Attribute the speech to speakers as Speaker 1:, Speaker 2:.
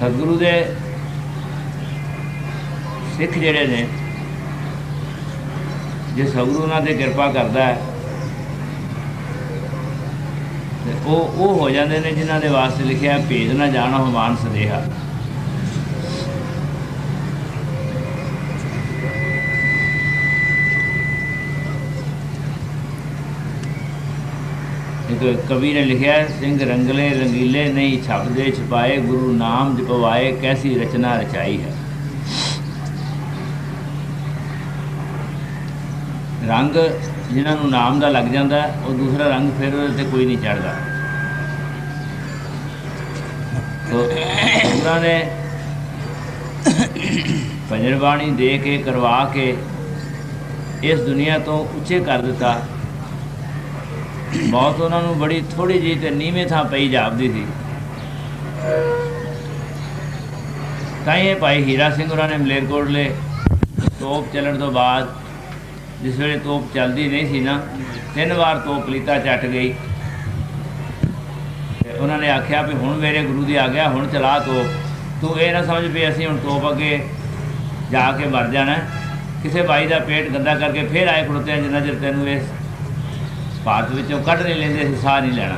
Speaker 1: ਸਤਿਗੁਰੂ ਦੇ ਸਿੱਖ ਜਿਹੜੇ ਨੇ ਜੇ ਸਤਿਗੁਰੂ ਉਹਨਾਂ ਤੇ ਕਿਰਪਾ ਕਰਦਾ ਹੈ ਤੇ ਉਹ ਉਹ ਹੋ ਜਾਂਦੇ ਨੇ ਜਿਨ੍ਹਾਂ ਦੇ ਵਾਸਤੇ ਲਿਖਿਆ ਹੈ, ਭੇਦ ਨਾ ਜਾਣੋ ਹਮਾਨ ਸਦੇਹਾ ਇੱਕ ਕਵੀ ਨੇ ਲਿਖਿਆ, ਸਿੰਘ ਰੰਗਲੇ ਰੰਗੀਲੇ ਨਹੀਂ ਛਪਦੇ, ਛਪਾਏ ਗੁਰੂ ਨਾਮ ਜਪਵਾਏ, ਕੈਸੀ ਰਚਨਾ ਰਚਾਈ ਹੈ? ਰੰਗ ਜਿਨ੍ਹਾਂ ਨੂੰ ਨਾਮ ਦਾ ਲੱਗ ਜਾਂਦਾ, ਉਹ ਦੂਸਰਾ ਰੰਗ ਫਿਰ ਉਹਦੇ ਤੇ ਕੋਈ ਨਹੀਂ ਚੜਦਾ ਉਹਨਾਂ ਨੇ ਭਜਨ ਬਾਣੀ ਦੇ ਕੇ, ਕਰਵਾ ਕੇ ਇਸ ਦੁਨੀਆ ਤੋਂ ਉੱਚੇ ਕਰ ਦਿੱਤਾ। ਮੌਤ ਉਹਨਾਂ ਨੂੰ ਬੜੀ ਥੋੜੀ ਜਿਹੀ ਤੇ ਨੀਵੇਂ ਥਾਂ ਪਈ ਜਾਪਦੀ ਸੀ। ਤਾਂ ਇਹ ਭਾਈ ਹੀਰਾ ਸਿੰਘ ਉਹਨਾਂ ਨੇ ਮਲੇਰਕੋਟਲੇ ਤੋਪ ਚੱਲਣ ਤੋਂ ਬਾਅਦ ਜਿਸ ਵੇਲੇ ਤੋਪ ਚੱਲਦੀ ਨਹੀਂ ਸੀ ਨਾ, ਤਿੰਨ ਵਾਰ ਤੋਪ ਲੀਤਾ, ਚੱਟ ਗਈ। ਤੇ ਉਹਨਾਂ ਨੇ ਆਖਿਆ ਵੀ ਹੁਣ ਮੇਰੇ ਗੁਰੂ ਦੀ ਆ ਗਿਆ ਹੁਣ ਚਲਾ ਤੋਪ। ਤੂੰ ਇਹ ਨਾ ਸਮਝ ਵੀ ਅਸੀਂ ਹੁਣ ਤੋਪ ਅੱਗੇ ਜਾ ਕੇ ਮਰ ਜਾਣਾ। ਕਿਸੇ ਬਾਈ ਦਾ ਪੇਟ ਗੰਦਾ ਕਰਕੇ ਫੇਰ ਆਏ ਖੜੋਤੇ ਜਿੰਨਾ ਚਿਰ ਤੈਨੂੰ ਇਸ ਭਾਰਤ ਵਿੱਚੋਂ ਕੱਢ ਨਹੀਂ ਲੈਂਦੇ ਸੀ ਸਾਹ ਨਹੀਂ ਲੈਣਾ।